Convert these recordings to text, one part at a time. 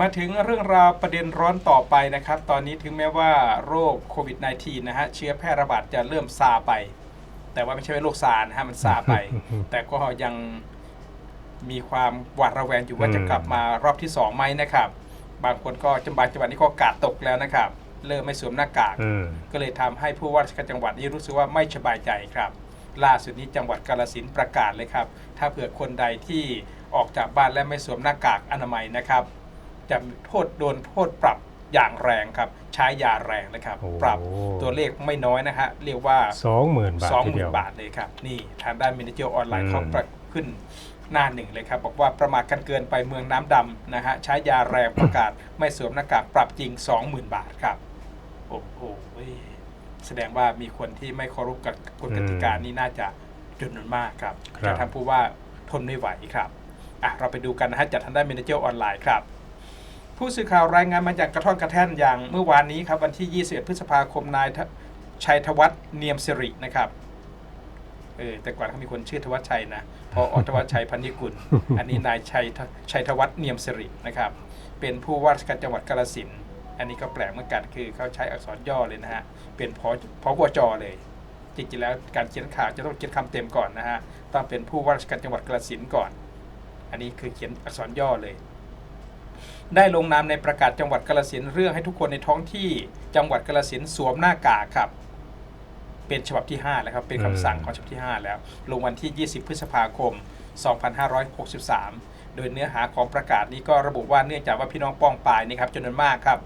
มาถึงเรื่องราวประเด็นร้อนต่อไปนะครับ ตอนนี้ถึงแม้ว่าโรคโควิด -19 นะฮะเชื้อแพร่ระบาดจะเริ่มซาไป แต่ว่าไม่ใช่ว่าโรคซานะฮะมันซาไป แต่ก็ยังมีความหวาดระแวงอยู่ว่าอืมจะกลับมารอบที่สองไหมนะครับ บางคนก็จำบางจังหวัดนี่ก็กาดตกแล้วนะครับ เริ่มไม่สวมหน้ากากอืมก็เลยทำให้ผู้ว่าราชการจังหวัดนี้รู้สึกว่าไม่สบายใจครับ ล่าสุดนี้จังหวัดกาฬสินธุ์ประกาศเลยครับ ถ้าเผื่อคนใดที่ออกจากบ้านและไม่สวมหน้ากากอนามัยนะครับ จะมีโทษโดนโทษปรับอย่างแรงครับใช้ยาแรงนะครับ โอ้ ปรับตัวเลขไม่น้อยนะฮะเรียกว่า สองหมื่นบาทสองทีหเดีมื่ยนวบาทเลยครับ นี่ทางด้านมินิเจอออนไลน์อืมเขาประขึ้นหน้าหนึ่งเลยครับ บอกว่าประมาทกันเกินไปเมืองน้ำดำนะฮะใช้ยาแรงประกาศ ไม่สวมหน้ากากปรับจริง 20,000 บาทครับ โอ้โหแสดงว่ามีคนที่ไม่เคารพกับกฎกติกานี่น่าจะจำนวนมากครับครับจะทำผู้ว่าทนไม่ไหวครับอะเราไปดูกันนะฮะจากทางด้านมินิเจอออนไลน์ครับ ผู้สื่อข่าวรายงานมาจากกระท่อนกระแท่นอย่างเมื่อวานนี้ครับวันที่ 21 พฤษภาคมนายทชัยธวัฒน์เนียมสิรินะครับเออแต่ก่อนเขามีคนชื่อธวัชชัยนะพออธวัชชัยพันธิกุล อันนี้นายชัยทชัยธวัฒน์เนียมสิรินะครับ เป็นผู้ว่าราชการจังหวัดกาฬสินธุ์อันนี้ก็แปลกเหมือนกันคือเขาใช้อักษรย่อเลยนะฮะเป็นพพวจเลย จริงๆแล้วการเขียนข่าวจะต้องเขียนคำเต็มก่อนนะฮะต้องเป็นผู้ว่าราชการจังหวัดกาฬสินธุ์ก่อน อันนี้คือเขียนอักษรย่อเลย ได้ลงนามในประกาศจังหวัดกาฬสินธุ์เรื่องให้ทุกคนในท้องที่จังหวัดกาฬสินธุ์สวมหน้ากากครับ เป็นฉบับที่ 5 แล้วครับ เป็นคำสั่งของฉบับที่ 5 แล้ว ลงวันที่ 20 พฤษภาคม 2563 โดยเนื้อหาของประกาศนี้ก็ระบุว่าเนื่องจากว่าพี่น้องป้องปายนี่ครับจำนวนมากครับ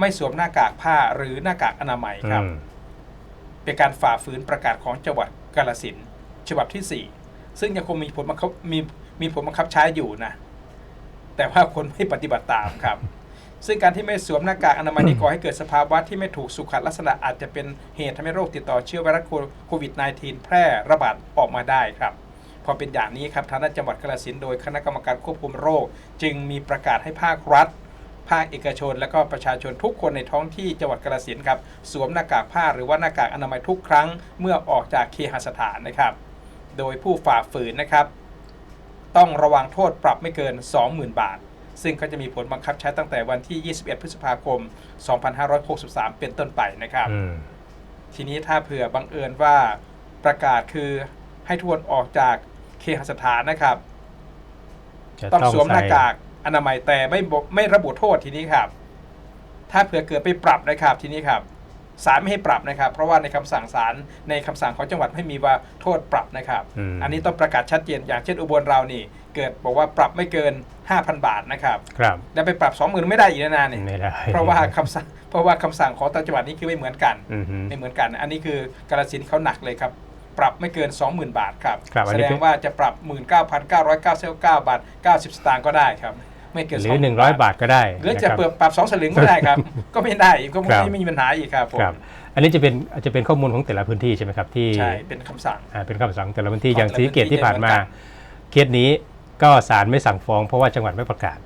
ไม่สวมหน้ากากผ้าหรือหน้ากากอนามัยครับอืมเป็นการฝ่าฝืนประกาศของจังหวัดกาฬสินธุ์ฉบับที่ 4 ซึ่งยังคงมีผลบังคับมีมีผลบังคับใช้อยู่นะ แต่ว่าคนไม่ปฏิบัติตามครับ ซึ่งการที่ไม่สวมหน้ากากอนามัยนี่ก่อให้เกิดสภาวะที่ไม่ถูกสุขลักษณะอาจจะเป็นเหตุทำให้โรคติดต่อเชื้อไวรัสโควิด -19 แพร่ระบาดออกมาได้ครับพอเป็นอย่างนี้ครับทางด้านจังหวัดกาฬสินโดยคณะกรรมการควบคุมโรค จึงมีประกาศให้ภาครัฐ ภาคเอกชน และก็ประชาชนทุกคนในท้องที่จังหวัดกาฬสินครับสวมหน้ากากผ้าหรือว่าหน้ากากอนามัยทุกครั้ง เมื่อออกจากเคหสถานนะครับ โดยผู้ฝ่าฝืนนะครับ ต้องระวังโทษปรับไม่เกิน 20,000 บาท ซึ่งก็จะมีผลบังคับใช้ตั้งแต่วันที่ 21 พฤษภาคม 2563 เป็นต้นไปนะครับอืมทีนี้ถ้าเผื่อบังเอิญว่าประกาศคือให้ทุกคนออกจากเคหสถานนะครับจะต้องสวมหน้าใส่กากอนามัยแต่ไม่บอกไม่ระบุโทษทีนี้ครับ ถ้าเผื่อเกิดไปปรับนะครับทีนี้ครับ ศาลไม่ให้ปรับนะครับ เพราะว่าในคำสั่งศาลในคำสั่งของจังหวัดไม่มีว่าโทษปรับนะครับอืมอันนี้ต้องประกาศชัดเจนอย่างเช่นอุบลเรานี่ เกิดบอกว่าปรับไม่เกิน 5,000 บาทนะครับครับแล้วไปปรับ 20,000 ไม่ได้อีกนะนานนี่ไม่ได้เพราะว่าคำสั่งเพราะว่าคำสั่งของแต่ละจังหวัดนี่คือไม่เหมือนกันอืมฮึไม่เหมือนกัน อันนี้คือกาลสินธุ์เขาหนักเลยครับปรับไม่เกิน 20,000 บาทครับครับอันแสนี้ดคืงอว่าจะปรับ 19,999 บาท 90 สตางค์ก็ได้ครับ ไม่เกินหรือ20,000หนึ่งร้อยบาทก็ได้หรือจะนคบเปิดปรับ2สลึงก็ได้ครับ ก็ไม่ได้อีกก็ไม่ครับไม่มีปัญหาอีกครับผมครับอันนี้จะเป็นอาจจะเป็นข้อมูลของแต่ละพื้นที่ใช่ไหมครับที่ใช่เป็นคำสั่งอ่าเป็นคำสั่งแต่ละพื้นที่ของอย่างแต่ละศรีสะเกตที่ผ่านมาพื้นที่เคสนี้ก็ศาลไม่สั่งฟ้องเพราะว่าจังหวัดไม่ประกาศ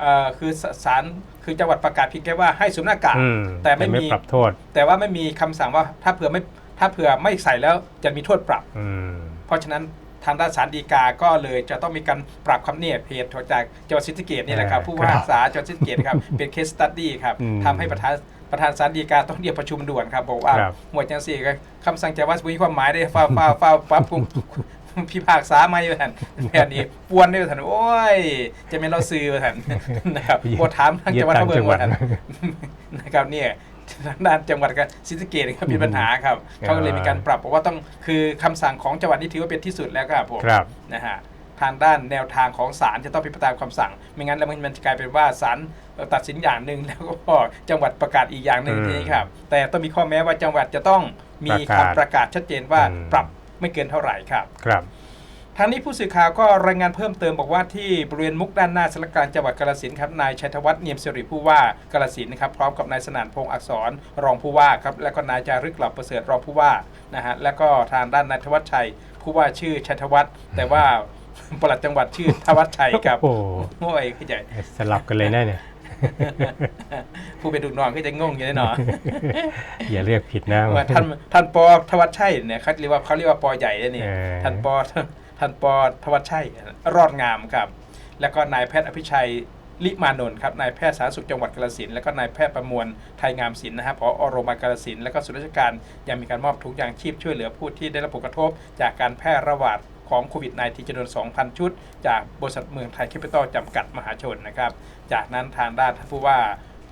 เอ่อคือสศาลคือจังหวัดประกาศเพียงแค่ว่าให้สวมหน้ากากอืมแต่ไม่มีปรับโทษ แต่ว่าไม่มีคำสั่งว่าถ้าเผื่อไม่ถ้าเผื่อไม่ใส่แล้วจะมีโทษปรับอืมเพราะฉะนั้น ทางด้านศาลฎีกาก็เลยจะต้องมีการปรับคำเนี่ยเหตุจากจังหวัดศรีสะเกษนี่แหละครับอ่าผู้ว่าราชการจังหวัดศรีสะเกษครับเป็นเคสตัดดี้ครับอืมทำให้ประธานประธานศาลฎีกาต้องเรียกประชุมด่วนครับบอกว่าครับหมวดจังสี่ก็คำสั่งจากว่ามีความหมายได้ฟ้าฟ้าฟ้าฟ้าพุ่งพิพากษาไม่อยู่ท่านแบบนี้ปวนได้อยู่ท่านโอ้ย จะเป็นเราซื้อท่านนะครับบทถามทางจังหวัดยึดเขาเบิ่งจังหวัว่าดท่านนะครับเนี่ย ทางด้านจังหวัดกับศรีสะเกษครับมีปัญหาครับเขาก็เลยมีการปรับบอกว่าต้องคือคำสั่งของจังหวัดนี้ถือว่าเป็นที่สุดแล้วครับผมครับนะฮะทางด้านแนวทางของศาลจะต้องพิจารณาคำสั่ง ไม่งั้นแล้วมันมันจะกลายเป็นว่าศาลเอ่อตัดสินอย่างหนึ่งแล้วก็จังหวัดประกาศอีกอย่างหนึ่งอืมทีนี้ครับ แต่ต้องมีข้อแม้ว่าจังหวัดจะต้องมีประกาศคำประกาศชัดเจนว่าอืมปรับไม่เกินเท่าไหร่ครับครับ ทางนี้ผู้สื่อข่าวก็รายงานเพิ่มเติมบอกว่าที่บริเวณมุกด้านหน้าสารกลารจังหวัดกาฬสินธุ์ครับนายชัยธวัฒน์เนียมสิริผู้ว่ากาฬสินธุ์นะครับพร้อมกับนายสนานพงษ์อักษรรองผู้ว่าครับและก็นายจารึกหลับประเสริฐรองผู้ว่านะฮะแล้วก็ทางด้านนายธวัชชัย ผู้ว่าชื่อชัยธวัฒน์แต่ว่าปลัดจังหวัดชื่อธวัชชัยครับโอ้โหโอ้ยเข้าใจสลับกันเลยนะเนี่ยผู้เป็นดุนองก็จะงงอยู่แน่นอนอย่าเรียกผิดนะว่าท่านท่านปอธวัชชัยเนี่ยเขาเรียกว่าเขาเรียกว่าปอใหญ่เลยนี่เออท่านปอ ท่านปอธวัชชัยรอดงามครับ แล้วก็นายแพทย์อภิชัยลิมานนท์ครับนายแพทย์สาธารณสุขจังหวัดกาฬสินธุ์และก็นายแพทย์ประมวลไทยงามศิลป์นะครับผอโรงพยาบาลกาฬสินธุ์และก็ส่วนราชการยังมีการมอบถุงยางชีพช่วยเหลือผู้ที่ได้รับผลกระทบ จากการแพร่ระบาดของโควิด -19 จำนวน 2,000 ชุด จากบริษัทเมืองไทยแคปิตอลจำกัดมหาชนนะครับ จากนั้นทางด้านท่านผู้ว่า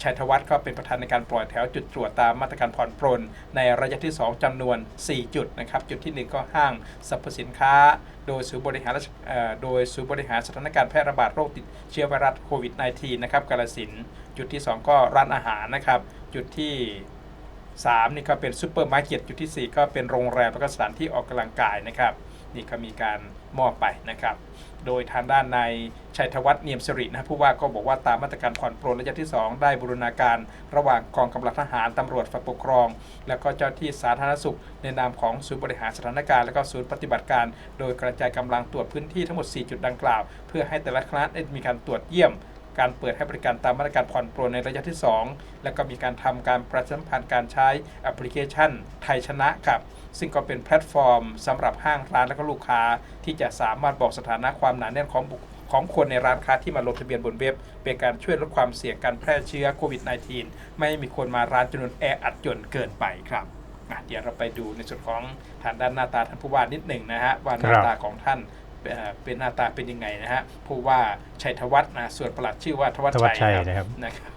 ชัยธวัฒน์ก็เป็นประธานในการปล่อยแถวจุดตรวจตามมาตรการผ่อนปรน ในระยะที่ 2จำนวน 4 จุดนะครับจุดทีหนึ่1 ก็ห้างสรรพสินค้า โดยศูนย์บริหารโดยศูนย์บริหารสถานการณ์แพร่ระบาดโรคติดเชื้อไวรัสโควิด -19 นะครับกาลสินจุดที่ 2 ก็ร้านอาหารนะครับจุดที่3นี่ก็เป็นซูเปอร์มาร์เก็ตจุดที่ 4 ก็เป็นโรงแรมแล้วก็สถานที่ออกกำลังกายนะครับ นี่ก็มีการมอบไปนะครับ โดยทางด้านนายชัยธวัฒน์เนียมสิรินะผู้ว่าก็บอกว่าตามมาตรการผ่อนปรนระยะที่ 2 ได้บูรณาการระหว่างกองกำลังทหารตำรวจฝ่ายปกครอง แล้วก็เจ้าที่สาธารณสุข ในนามของศูนย์บริหารสถานการณ์และก็ศูนย์ปฏิบัติการ โดยกระจายกำลังตรวจพื้นที่ทั้งหมด 4 จุดดังกล่าว เพื่อให้แต่ละคณะได้มีการตรวจเยี่ยมการเปิดให้บริการตามมาตรการผ่อนปรนในระยะที่ 2 แล้วก็มีการทำการประชาสัมพันธ์การใช้แอปพลิเคชัน ไทยชนะครับ ซึ่งก็เป็นแพลตฟอร์มสำหรับห้างร้านและก็ลูกค้า ที่จะสามารถบอกสถานะความหนาแน่นของบุคของคนในร้านค้าที่มาลงทะเบียนบนเว็บ เป็นการช่วยลดความเสี่ยงการแพร่เชื้อโควิด -19 ไม่ให้มีคนมาร้านจำนวนแออัดจนเกินไปครับอะเดี๋ยวเราไปดูในส่วนของทางด้านหน้าตาท่านผู้ว่านิดหนึ่งนะฮะว่าหน้าครับตาของท่านเอ่อเป็นหน้าตาเป็นยังไงนะฮะผู้ว่าชัยธวัฒน์นะส่วนประหลัดชื่อว่าธวัชธวัชชัชัยยนะครับนะครับ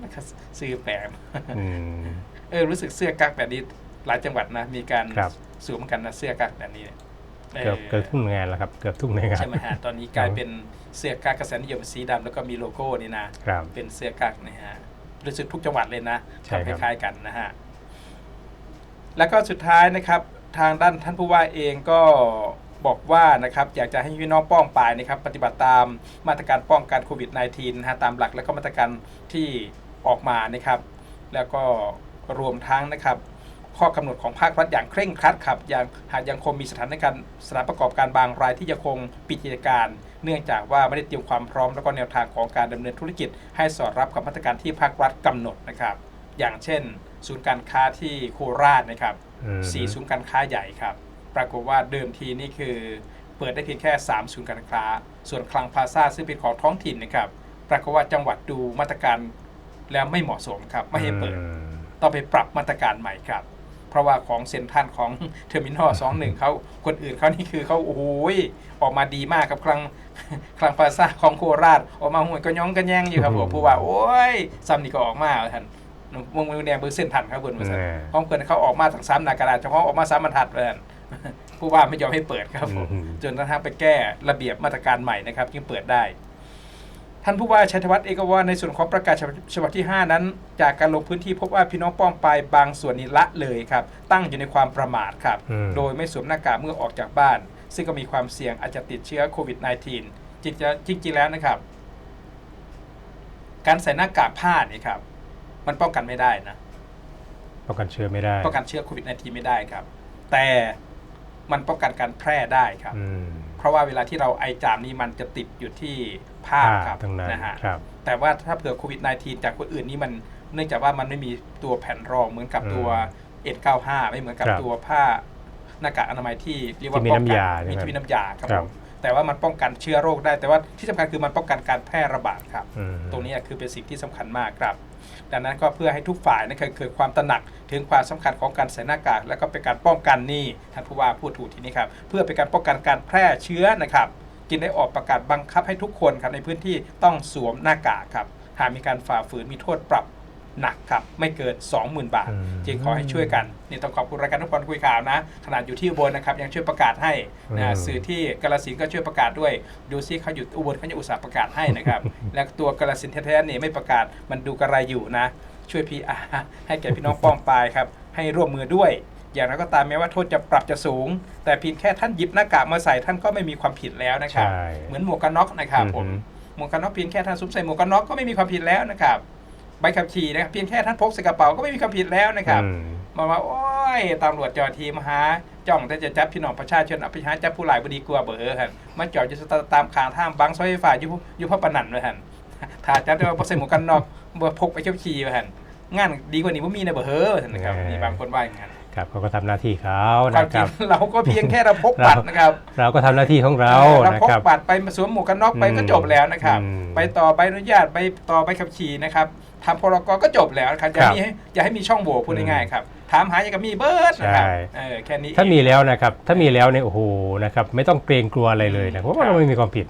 แล้วก็ซื้อแปมอืม เออรู้สึกเสื้อกั๊กแบบนี้หลายจังหวัดนะมีการครับ สวมกันนะเสื้อกั๊กแบบนี้เนี่ยเกือบเกือบทุ่งงานแล้วครับเกือบทุ่งในงาน ใช่ไหมฮะตอนนี้กลายเป็นเสื้อกั๊กกระแสนิยมสีดำแล้วก็มีโลโก้นี่นะครับเป็นเสื้อกั๊กนะฮะรู้สึกทุกจังหวัดเลยนะใช่ทำคครับล้ายๆกันนะฮะแล้วก็สุดท้ายนะครับ ทางด้านท่านผู้ว่าเองก็บอกว่านะครับอยากจะให้พี่น้องป้องปายนะครับ ปฏิบัติตามมาตรการป้องกันโควิด -19 นะฮะตามหลักและก็มาตรการที่ออกมานะครับ แล้วก็ รวมทั้งนะครับข้อกำหนดของภาครัฐอย่างเคร่งครัดครับอย่างหากยังคงมีสถานการณ์สถานประกอบการบางรายที่ยังคงปิดกิจการ เนื่องจากว่าไม่ได้เตรียมความพร้อมแล้วก็แนวทางของการดำเนินธุรกิจ ให้สอดรับกับมาตรการที่ภาครัฐกำหนดนะครับ อย่างเช่น ศูนย์การค้าที่โคราชนะครับอืมสี่ศูนย์การค้าใหญ่ครับ ปรากฏว่าเดิมทีนี่คือ เปิดได้เพียงแค่ 3 ศูนย์การค้า ส่วนคลังพลาซ่าซึ่งเป็นของท้องถิ่นนะครับ ปรากฏว่าจังหวัดดูมาตรการแล้วไม่เหมาะสมครับไม่ให้เปิดอืม ต้องไปปรับมาตรการใหม่ครับ เพราะว่าของเซ็นทรัลของเทอร์มินอลสองหนึ่งเขาคนอื่นเขานี่คือเขาโอ้โหยออกมาดีมากครับคลังคลังพลาซ่าของโคราช ออกมาห่วยก็ย่องกันแย่งอยู่ครับผมผู้ว่าโอ้ยซัมนี่ก็ออกมาท่านวงมือแดงเบอร์เส้นทันครับเพื่อนมาสั่นแน่ห้องเกินเขาออกมาทั้งสามหนากระดาษเฉพาะออกมาสามบรรทัดเลยผู้ว่าไม่ยอมให้เปิดครับผมอืมจนกระทั่งไปแก้ระเบียบมาตรการใหม่นะครับจึงเปิดได้ ท่านผู้ว่าชัยธวัฒน์เองก็ว่าในส่วนของประกาศฉบับที่ 5 นั้น จากการลงพื้นที่พบว่าพี่น้องป้องปายบางส่วนนี้ละเลยครับ ตั้งอยู่ในความประมาทครับอืมโดยไม่สวมหน้ากากเมื่อออกจากบ้าน ซึ่งก็มีความเสี่ยงอาจจะติดเชื้อโควิด -19 จริงๆจริงๆแล้วนะครับ การใส่หน้ากากผ้านี่ครับ มันป้องกันไม่ได้นะ ป้องกันเชื้อไม่ได้ ป้องกันเชื้อโควิด -19 ไม่ได้ครับ แต่มันป้องกันการแพร่ได้ครับอืมเพราะว่าเวลาที่เราไอจามนี่มันจะติดอยู่ที่ ผ้าผ้าครับทั้งนั้นนะฮะครับแต่ว่าถ้าเผื่อโควิด -19 จากคนอื่นนี่มันเนื่องจากว่ามันไม่มีตัวแผ่นรองเหมือนกับตัว N95 ไม่เหมือนกับครับตัวผ้าหน้ากากอนามัยที่เรียกว่าที่มีป้องกัน้ำยาใช่ไหมมีที่มีน้ำยาครับครัผบมแต่ว่ามันป้องกันเชื้อโรคได้ แต่ว่าที่สำคัญคือมันป้องกันการแพร่ระบาดครับอืมตรงนี้คือเป็นสิ่งที่สำคัญมากครับ ดังนั้นก็เพื่อให้ทุกฝ่ายนะครับเกิดความตระหนักถึงความสำคัญของการใส่หน้ากาก และก็เป็นการป้องกันนี่ท่านผู้ว่าพูดถูกทีนี้ครับ เพื่อเป็นการป้องกันการแพร่เชื้อนะครับ จึงได้ออกประกาศบังคับให้ทุกคนครับในพื้นที่ต้องสวมหน้ากากครับหากมีการฝ่าฝืนมีโทษปรับหนักครับ ไม่เกิน 20,000 บาทอืมจึงขอให้ช่วยกัน นี่ต้องขอบคุณรายการทุกคนคุยข่าวนะ ขนาดอยู่ที่อุบลนะครับ ยังช่วยประกาศให้นะอืมสื่อที่กาลสินธุ์ก็ช่วยประกาศด้วย ดูซิเขาอยู่อุบลเขาจะอุตส่าห์ประกาศให้นะครับ และตัวกาลสินธุ์แท้ๆนี่ไม่ประกาศมันดูกระไรอยู่นะ ช่วยพีอาให้แก่พี่น้องป้องปายครับ ให้ร่วมมือด้วย อย่างไรก็ตามแม้ว่าโทษจะปรับจะสูง แต่เพียงแค่ท่านหยิบหน้ากากมาใส่ท่านก็ไม่มีความผิดแล้วนะครับใช่เหมือนหมวกกันน็อกนะครับผมอือฮึหมวกกันน็อกเพียงแค่ท่านสวมใส่หมวกกันน็อกก็ไม่มีความผิดแล้วนะครับใบขับขี่นะครับเพียงแค่ท่านพกใส่กระเป๋าก็ไม่มีความผิดแล้วนะครับอืมมาว่าโอ้ยตำรวจจอทีมาหาจ้องแต่จะจับพี่น้องประชาชนเอาไปหาจับผู้หลายบดีกลัวเบอร์ฮันมาจอดอยู่ตามขางทางบังซอยไฟฟ้าอยู่อยู่พระปนันเลยฮันถ้าจับได้ว่าบ่ใส่หมวกกันน็อกบ่พกไปเที่ยวขี่ไปฮันงานดีกว่านี้ว่ามีนะเบอร์เฮ้อนะครับนี่บางคนว่าอย่างนั้น ครับเขาก็ทำหน้าที่เขาความนะจคริรังบเราก็เพียงแค่เราพกบัตรนะครับ เราก็ทำหน้าที่ของเราเรานะพกครับบัตรไปสวมหมวกกันน็อกไปอืมก็จบแล้วนะครับอืมไปต่อใบอนุญาตไปต่อใบขับขี่นะครับทำพรกก็จบแล้วนะครับอย่าครับมีให้อย่าให้มีช่องโหว่พูดง่ายๆครับถามหาอย่างกับมีเบิร์ดนะครับใช่เออแค่นี้ถ้ามีแล้วนะครับ ถ้ามีแล้วเนี่ยโอ้โหนะครับ ไม่ต้องเกรงกลัวอะไรเลยนะเพราะว่าเราไม่มีความผิด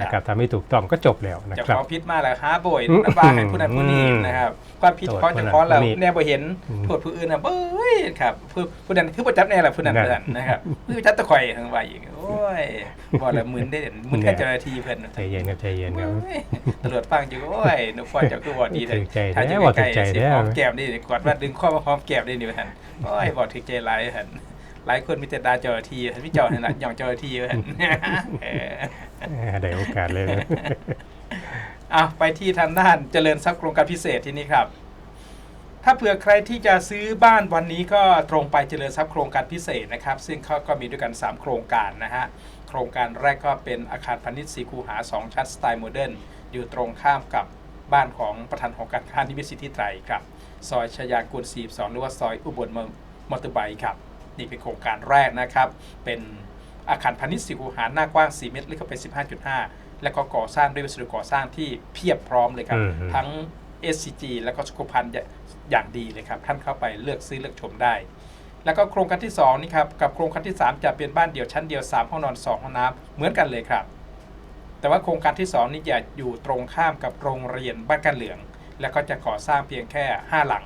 นะครับทำให้ถูกต้องก็จบแล้วนะจะครัขบอพิษมาแล้วฮะบ่อยอืมนับว่าให้ผู้นั้นผู้นี้นะครับความผิดโทษเพราะผู้นั้เฉนพาะเราผู้นี้แน่บ่เห็นอืมโทษผู้อื่นนะเบ้ยครับผู้ผู้นั้นคือประจับแน่แหละผู้นั้นนั่นผู้นั้นนะครับคือจับตะข่อยทั้งว่าอีกโอ้ยบ่ละหมื่นได้เด่นหมื่นแค่เจ้าหน้าที่เพิ่นใจเย็นครับใจเย็นครับโอ้ยตำรวจฟังอยู่โอ้ยนึกว่าเจ้าคือบ่ดีเลยถึงใจถ้าแท้จะว่าใกล้ถึงใจๆสิแท้หอมแก้มนี่กอดว่าดึงข้อมาหอมแก้มได้นี่ว่าหั่นโอ้ยบ่ถึงใจหลายหั่นหลายคนมีแต่ดาเจ้าหน้าที่หั่นพี่เจ้านั่นน่ะย่องเจ้าหน้าที่ว่าหั่นเออ ได้โอกาสเลยนะอะไปที่ทางด้านเจริญทรัพย์โครงการพิเศษที่นี่ครับ ถ้าเผื่อใครที่จะซื้อบ้านวันนี้ก็ตรงไปเจริญทรัพย์โครงการพิเศษนะครับ ซึ่งเขาก็มีด้วยกัน 3 โครงการนะฮะ โครงการแรกก็เป็นอาคารพาณิชย์สีคูหา 2 ชั้นสไตล์โมเดิร์นอยู่ตรงข้ามกับบ้านของประธานของการค้านิมิตสิทธิไตรครับ ซอยชยากูล42หรือว่าซอยอุบลมมอเตอร์ไบค์ครับ นี่เป็นโครงการแรกนะครับ เป็น อาคารพาณิชย์สีคูหาหน้ากว้าง 4 เมตร ลึกเข้าไป 15.5 แล้วก็ก่อสร้างด้วยวัสดุก่อสร้างที่เพียบพร้อมเลยครับอืมอืมทั้ง SCG แล้วก็สุขภัณฑ์อย่างดีเลยครับ ท่านเข้าไปเลือกซื้อเลือกชมได้ แล้วก็โครงการที่2นี่ครับกับโครงการที่ 3 จะเป็นบ้านเดี่ยวชั้นเดียว 3 ห้องนอน 2 ห้องน้ำเหมือนกันเลยครับ แต่ว่าโครงการที่ 2 นี่จะอยู่ตรงข้ามกับโรงเรียนบ้านกันเหลือง แล้วก็จะก่อสร้างเพียงแค่ 5 หลัง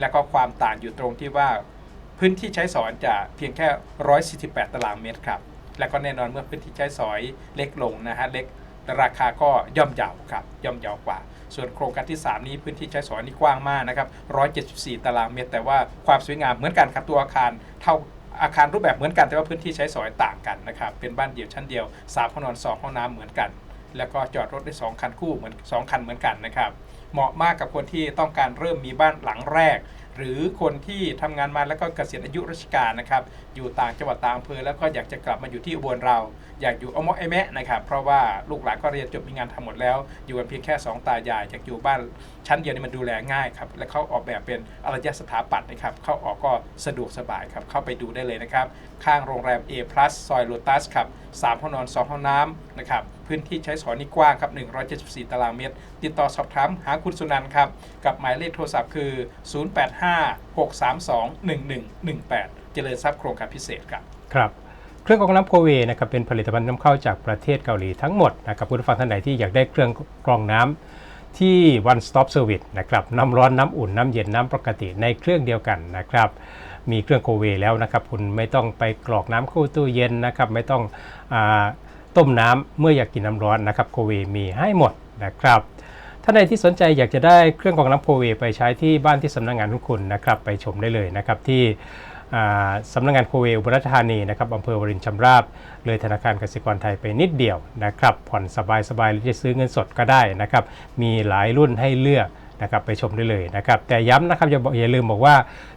แล้วก็ความต่างอยู่ตรงที่ว่า พื้นที่ใช้สอยจะเพียงแค่ 148 ตารางเมตรครับแล้วก็แน่นอนเมื่อพื้นที่ใช้สอยเล็กลงนะฮะเล็กราคาก็ย่อมเยาครับย่อมเยาวกว่า ส่วนโครงการที่ 3 นี้พื้นที่ใช้สอยนี่กว้างมากนะครับ 174 ตารางเมตร แต่ว่าความสวยงามเหมือนกันครับตัวอาคารเท่าอาคารรูปแบบเหมือนกันแต่ว่าพื้นที่ใช้สอยต่างกันนะครับเป็นบ้านเดี่ยวชั้นเดียว3ห้องนอน2ห้องน้ำเหมือนกัน แล้วก็จอดรถได้ 2 คันคู่เหมือน2คันเหมือนกันนะครับ เหมาะมากกับคนที่ต้องการเริ่มมีบ้านหลังแรก หรือคนที่ทำงานมาแล้วก็เกษียณอายุราชการนะครับอยู่ต่างจังหวัดต่างอำเภอแล้วก็อยากจะกลับมาอยู่ที่อุบลเรา อยากอยู่อมอไอแมะนะครับเพราะว่าลูกหลานก็เรียนจบมีงานทำหมดแล้ว อยู่กันเพียงแค่ 2 ตายายอยากอยู่บ้านชั้นเดียวนี่มันดูแลง่ายครับและเขาออกแบบเป็นอารยสถาปัตย์นะครับเข้าออกก็สะดวกสบายครับเข้าไปดูได้เลยนะครับข้างโรงแรม A plus ซอยโลตัสครับ3ห้องนอน2ห้องน้ำนะครับพื้นที่ใช้สอยนี่กว้างครับ174 ตารางเมตร ติดต่อสอบถามหาคุณสุนันท์ครับ กับหมายเลขโทรศัพท์คือ 0856321118 เจริญทรัพย์โครงการพิเศษครับครับเครื่องกรองน้ำโคเวนะครับเป็นผลิตภัณฑ์นำเข้าจากประเทศเกาหลีทั้งหมดนะครับผู้ฟังท่านไหนที่อยากได้เครื่องกรองน้ำที่ one stop service นะครับน้ำร้อนน้ำอุ่นน้ำเย็นน้ำปกติในเครื่องเดียวกันนะครับมีเครื่องโคเวแล้วนะครับคุณไม่ต้องไปกรอกน้ำเข้าตู้เย็นนะครับไม่ต้องอต้มน้ำเมื่ออยากกินน้ำร้อนนะครับโคเวมีให้หมดนะครับ ท่านใดที่สนใจอยากจะได้เครื่องกรองน้ำโคเวไปใช้ที่บ้านที่สำนักงานของคุณนะครับไปชมได้เลยนะครับที่สำนักงานโคเวอุบลราชธานีนะครับอำเภอวรินชำราบ เลยธนาคารกสิกรไทยไปนิดเดียวนะครับผ่อนสบายๆหรือจะซื้อเงินสดก็ได้นะครับมีหลายรุ่นให้เลือกนะครับไปชมได้เลยนะครับแต่ย้ำนะครับอย่าอย่าลืมบอกว่า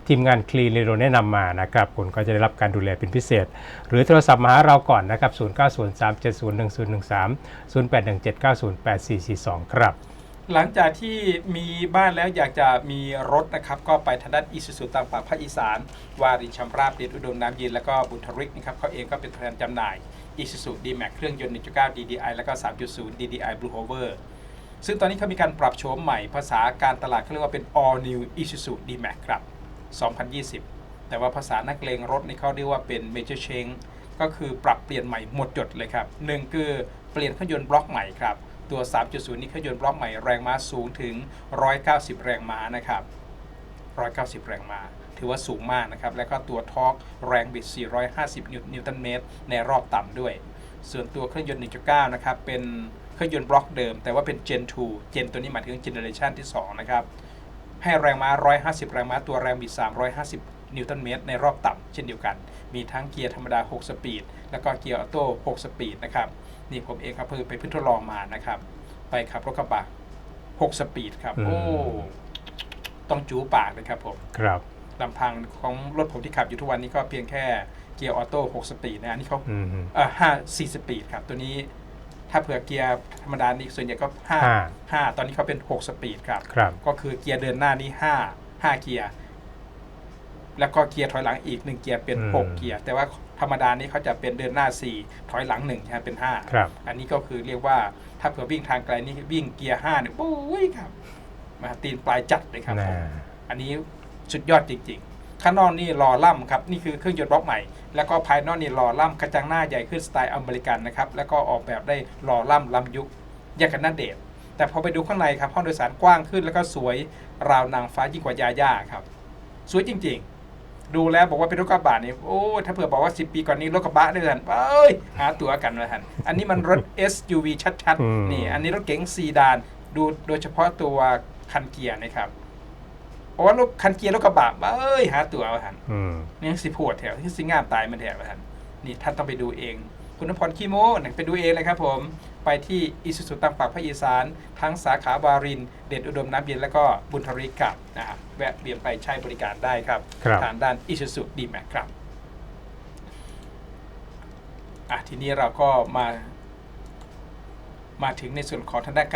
ทีมงานคลีนเรโดแนะนำมานะครับคุณก็จะได้รับการดูแลเป็นพิเศษ หรือโทรศัพท์มาหาเราก่อนนะครับ 0903701013 0817908442 ครับ หลังจากที่มีบ้านแล้วอยากจะมีรถนะครับ ก็ไปทางด้านอิสุสุตามปากภาคอีสาน วารินชำราบเดชอุดมน้ำเย็นแล้วก็บุญทริกนะครับเขาเองก็เป็นตัวแทนจำหน่าย Isuzu D-Max เครื่องยนต์ 1.9 DDI แล้วก็ 3.0 DDI Blue Hover ซึ่งตอนนี้เขามีการปรับโฉมใหม่ภาษาการตลาดเขาเรียกว่าเป็น All New Isuzu D-Max ครับ 2020 แต่ว่าภาษานักเลงรถนี่เขาเรียกว่าเป็น Major Change ก็คือปรับเปลี่ยนใหม่หมดจดเลยครับหนึ่งคือเปลี่ยนเครื่องยนต์บล็อกใหม่ครับ ตัว 3.0 นี่เครื่องยนต์บล็อกใหม่แรงม้าสูงถึง 190 แรงม้านะครับ 190 แรงม้า ถือว่าสูงมากนะครับ แล้วก็ตัวทอร์กแรงบิด 450 นิวนิวตันเมตร ในรอบต่ำด้วย ส่วนตัวเครื่องยนต์ 1.9 นะครับ เป็นเครื่องยนต์บล็อกเดิม แต่ว่าเป็น Gen 2 Gen ตัวนี้หมายถึงเจเนอเรชันที่ 2 นะครับ ให้แรงม้า 150 แรงม้า ตัวแรงบิด 350นิวตันเมตรในรอบต่ำเช่นเดียวกัน มีทั้งเกียร์ธรรมดา 6 สปีด แล้วก็เกียร์ออโต้ 6 สปีดนะครับ นี่ผมเองครับเพิ่งไปเพิ่งทดลองมานะครับ ไปขับรถกระบะ6สปีดครับโอ้อืมต้องจูปากเลยครับผมครับ ลำพังของรถผมที่ขับอยู่ทุกวันนี้ก็เพียงแค่เกียร์ออโต้6สปีดนะอันนี้เขา อืมเอ่อห้าสี่สปีดครับ ตัวนี้ถ้าเผื่อเกียร์ธรรมดานี่ส่วนใหญ่ก็ห้าห้าห้าตอนนี้เขาเป็น6สปีดครับ ครับ ก็คือเกียร์เดินหน้านี่ห้าห้าเกียร์ แล้วก็เกียร์ถอยหลังอีก 1 เกียร์เป็นอืม6เกียร์ แต่ว่าธรรมดานี้เขาจะเป็นเดินหน้า 4 ถอยหลัง1ใช่ไหมเป็น5ครับอันนี้ก็คือเรียกว่าถ้าเผื่อวิ่งทางไกลนี่วิ่งเกียร์5เนี่ยโอ้ยครับมาตีนปลายจัดเลยครับนะผมอันนี้สุดยอดจริงๆ ข้างนอกนี่รอล่ำครับ นี่คือเครื่องยนต์บล็อกใหม่ แล้วก็ภายนอกนี่รอล่ำกระจังหน้าใหญ่ขึ้นสไตล์อเมริกันนะครับ แล้วก็ออกแบบได้รอล่ำล้ำยุคอย่างกันน่าเดชแต่พอไปดูข้างในครับห้องโดยสารกว้างขึ้นแล้วก็สวยราวนางฟ้ายิ่งกว่ายาย่าครับ สวยจริง ๆ ดูแล้วบอกว่าเป็นรถกระบะนี่โอ้ยถ้าเผื่อบอกว่า 10 ปีก่อนนี้รถกระบะด้วยกันเอ้ยหาตั๋วกันเลยทันอันนี้มันรถ SUV ชัดอืมๆนี่ อันนี้รถเก๋งซีดาน ดูโดยเฉพาะตัวคันเกียร์นะครับเพราะว่ารถคันเกียร์รถกระบะเอ้ยหาตั๋วมาทันอืมนี่สิปวดแถวที่สิงามตายมันแถวมาทันนี่ท่านต้องไปดูเอง คุณนพรขี้โมนะไปดูเองเลยครับผม ไปที่อิสุสุตังปากภาคอีสาน ทั้งสาขาบาริน เดชอุดมน้ำเย็นแล้วก็บุญทริกกับนะครับแวะเวียนไปใช้บริการได้ครับครับ ทางด้านอิสุสุดีแม็กครับอะทีนี้เราก็มา มาถึงในส่วนของทางด้านการ